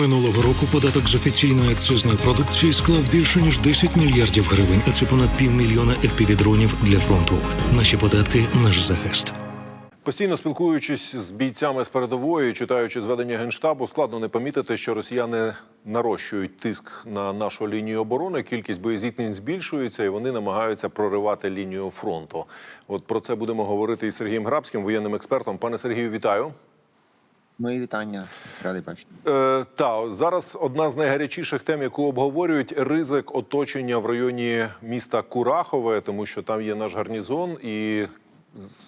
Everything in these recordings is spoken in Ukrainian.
Минулого року податок з офіційної акцизної продукції склав більше ніж 10 мільярдів гривень, а це понад півмільйона FPV-дронів для фронту. Наші податки наш захист. Постійно спілкуючись з бійцями з передової, читаючи зведення генштабу, складно не помітити, що росіяни нарощують тиск на нашу лінію оборони. Кількість боєзіткнень збільшується, і вони намагаються проривати лінію фронту. От про це будемо говорити із Сергієм Грабським, воєнним експертом. Пане Сергію, вітаю. Мої вітання, радий бачити. Е, та зараз одна з найгарячіших тем, яку обговорюють, ризик оточення в районі міста Курахове, тому що там є наш гарнізон, і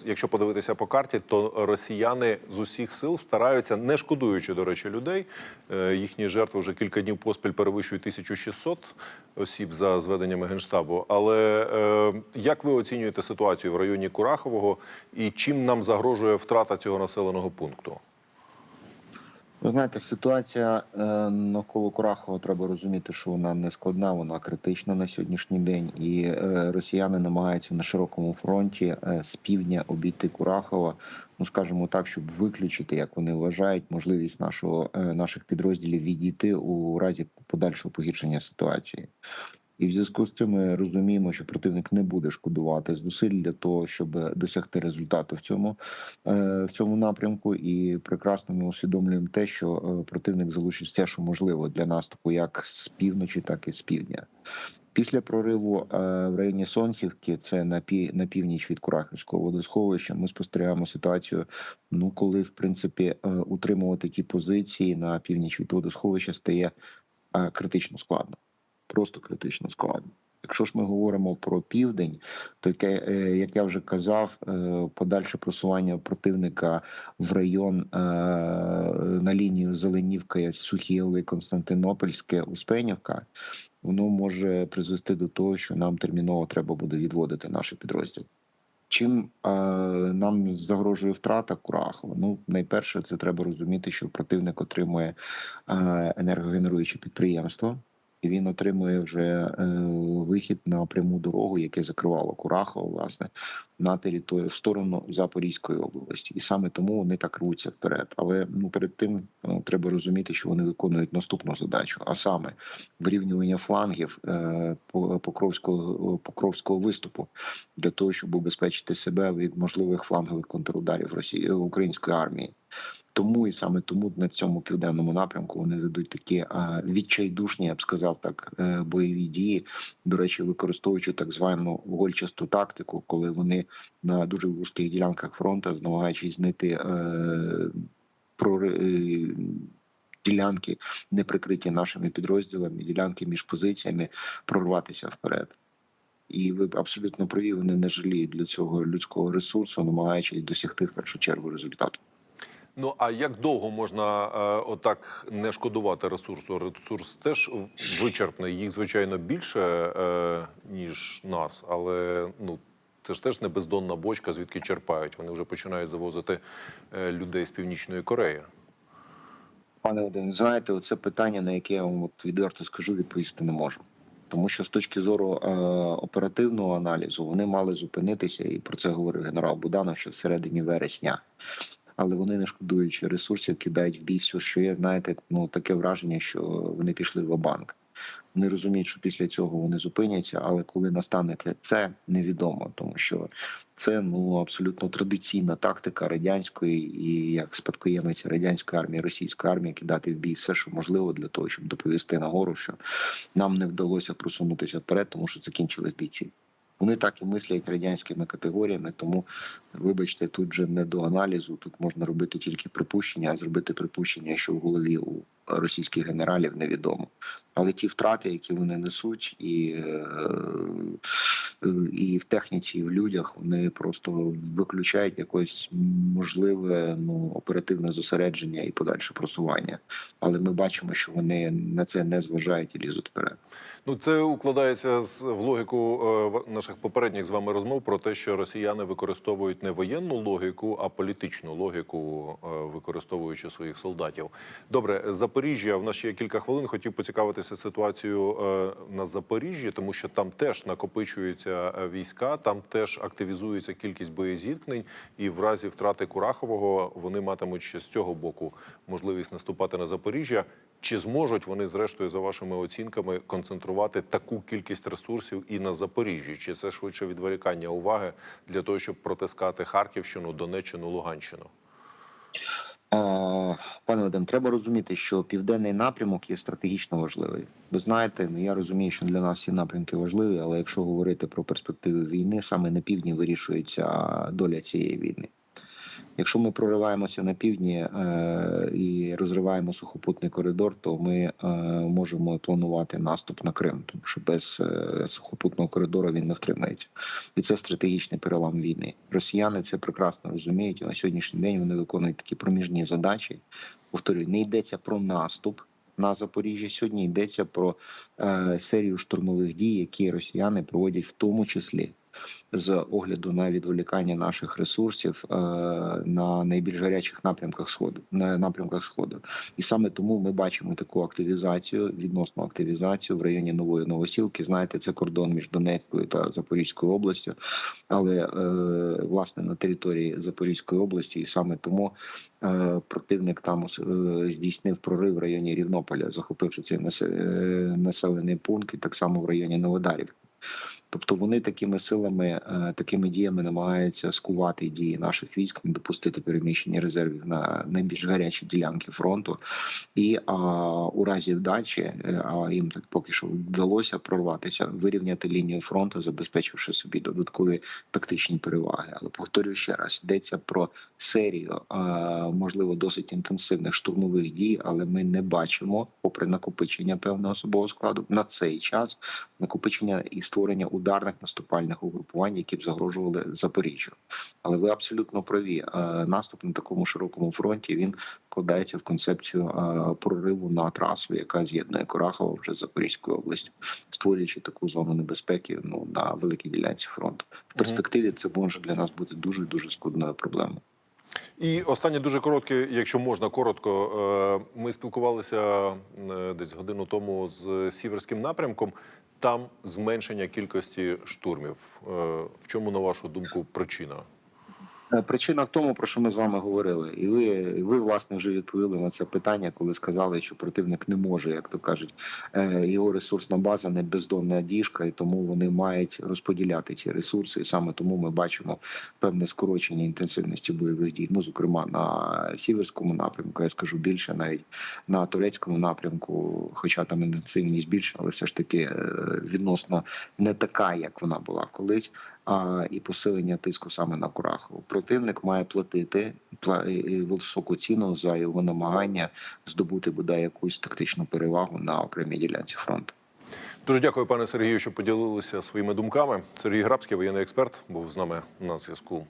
якщо подивитися по карті, то росіяни з усіх сил стараються, не шкодуючи, до речі, людей. Е, їхні жертви вже кілька днів поспіль перевищують 1600 осіб за зведеннями генштабу. Але е, як ви оцінюєте ситуацію в районі Курахового і чим нам загрожує втрата цього населеного пункту? Ви знаєте, ситуація е, навколо Курахова треба розуміти, що вона не складна, вона критична на сьогоднішній день, і е, росіяни намагаються на широкому фронті е, з півдня обійти Курахова. Ну скажімо так, щоб виключити, як вони вважають, можливість нашого наших підрозділів відійти у разі подальшого погіршення ситуації. І в зв'язку з цим ми розуміємо, що противник не буде шкодувати зусиль для того, щоб досягти результату в цьому е, в цьому напрямку. І прекрасно ми усвідомлюємо те, що е, противник залучить все, що можливо для наступу, як з півночі, так і з півдня. Після прориву е, в районі Сонцівки, це на пі на північ від Курахівського водосховища. Ми спостерігаємо ситуацію. Ну, коли в принципі утримувати ті позиції на північ від водосховища стає критично складно просто критично складно. Якщо ж ми говоримо про південь, то е, як я вже казав, е, подальше просування противника в район е, на лінію Зеленівка, Сухіли, Константинопольське, Успенівка, воно може призвести до того, що нам терміново треба буде відводити наші підрозділи. Чим е, нам загрожує втрата Курахова? Ну, найперше, це треба розуміти, що противник отримує е, енергогенеруюче підприємство, і він отримує вже е, вихід на пряму дорогу, яке закривало Курахово, власне, на територію в сторону Запорізької області, і саме тому вони так рвуться вперед. Але ну перед тим ну, треба розуміти, що вони виконують наступну задачу, а саме вирівнювання флангів е, по- покровського покровського виступу для того, щоб убезпечити себе від можливих флангових контрударів Росії української армії. Тому і саме тому на цьому південному напрямку вони ведуть такі а, відчайдушні, я б сказав так, е, бойові дії. До речі, використовуючи так звану гольчасту тактику, коли вони на дуже вузьких ділянках фронту, намагаючись знайти е, е, ділянки, не прикриті нашими підрозділами, ділянки між позиціями, прорватися вперед. І ви абсолютно праві, вони не жаліють для цього людського ресурсу, намагаючись досягти в першу чергу результату. Ну а як довго можна е, отак не шкодувати ресурсу? Ресурс теж вичерпний. Їх звичайно більше е, ніж нас, але ну це ж теж не бездонна бочка, звідки черпають. Вони вже починають завозити е, людей з північної Кореї. Пане Вадим, знаєте, оце питання, на яке я вам от відверто скажу, відповісти не можу. Тому що з точки зору е, оперативного аналізу вони мали зупинитися, і про це говорив генерал Буданов ще всередині вересня. Але вони, не шкодуючи ресурсів, кидають в бій все, що є. Знаєте, ну таке враження, що вони пішли в банк. Вони розуміють, що після цього вони зупиняться, але коли настане це, невідомо, тому що це ну абсолютно традиційна тактика радянської і як спадкоємець радянської армії, російської армії кидати в бій все, що можливо, для того, щоб доповісти нагору, що нам не вдалося просунутися вперед, тому що закінчились бійці. Вони так і мислять радянськими категоріями, тому вибачте, тут же не до аналізу. Тут можна робити тільки припущення, а зробити припущення, що в голові у російських генералів невідомо. Але ті втрати, які вони несуть, і, е, техніці, і в людях, вони просто виключають якось можливе ну оперативне зосередження і подальше просування. Але ми бачимо, що вони на це не зважають і лізуть вперед. Ну, це укладається з в логіку е, наших попередніх з вами розмов про те, що росіяни використовують не воєнну логіку, а політичну логіку, е, використовуючи своїх солдатів. Добре, Запоріжжя. В нас ще кілька хвилин. Хотів поцікавитися ситуацію е, на Запоріжжі, тому що там теж накопичуються е, війська, там теж активізується кількість боєзіткнень, і в разі втрати Курахового вони матимуть ще з цього боку можливість наступати на Запоріжжя. Чи зможуть вони, зрештою, за вашими оцінками, концентрувати таку кількість ресурсів і на Запоріжжі? Чи це швидше відволікання уваги для того, щоб протискати Харківщину, Донеччину, Луганщину? А, Пане Вадим, треба розуміти, що південний напрямок є стратегічно важливий. Ви знаєте, ну я розумію, що для нас всі напрямки важливі, але якщо говорити про перспективи війни, саме на півдні вирішується доля цієї війни. Якщо ми прориваємося на півдні е, і розриваємо сухопутний коридор, то ми е, можемо планувати наступ на Крим, тому що без е, сухопутного коридору він не втримається, і це стратегічний перелам війни. Росіяни це прекрасно розуміють. На сьогоднішній день вони виконують такі проміжні задачі. Повторюю, не йдеться про наступ. На Запоріжжі сьогодні йдеться про е, серію штурмових дій, які росіяни проводять в тому числі з огляду на відволікання наших ресурсів е, на найбільш гарячих напрямках сходу на напрямках сходу, і саме тому ми бачимо таку активізацію, відносну активізацію в районі нової новосілки. Знаєте, це кордон між Донецькою та Запорізькою областю, але е, власне на території Запорізької області, і саме тому е, противник там здійснив прорив в районі Рівнополя, захопивши цей насе- населений пункт, і так само в районі Новодарів. Тобто вони такими силами, е, такими діями намагаються скувати дії наших військ, не допустити переміщення резервів на найбільш гарячі ділянки фронту. І а, у разі вдачі, е, а їм так поки що вдалося прорватися, вирівняти лінію фронту, забезпечивши собі додаткові тактичні переваги. Але повторюю ще раз, йдеться про серію, а, можливо, досить інтенсивних штурмових дій, але ми не бачимо, попри накопичення певного особового складу на цей час накопичення і створення ударних наступальних угрупувань, які б загрожували Запоріжжю. Але ви абсолютно праві. Е, Наступ на такому широкому фронті він вкладається в концепцію е, прориву на трасу, яка з'єднує Корахово вже з Запорізькою областю, створюючи таку зону небезпеки ну на великій ділянці фронту. В перспективі це може для нас бути дуже дуже складною проблемою. І останнє дуже коротке, якщо можна коротко. Е, Ми спілкувалися е, десь годину тому з сіверським напрямком. Там зменшення кількості штурмів. Е, В чому, на вашу думку, причина? Е, Причина в тому, про що ми з вами говорили, і ви, ви власне вже відповіли на це питання, коли сказали, що противник не може, як то кажуть, е, його ресурсна база не бездонна діжка, і тому вони мають розподіляти ці ресурси. І саме тому ми бачимо певне скорочення інтенсивності бойових дій. Ну, зокрема, на сіверському напрямку, я скажу більше, навіть на турецькому напрямку, хоча там інтенсивність більша, але все ж таки е, відносно не така, як вона була колись і посилення тиску саме на Курахову. Противник має платити пла- і- і високу ціну за його намагання здобути бодай якусь тактичну перевагу на окремій ділянці фронту. Дуже дякую, пане Сергію, що поділилися своїми думками. Сергій Грабський, воєнний експерт, був з нами на зв'язку.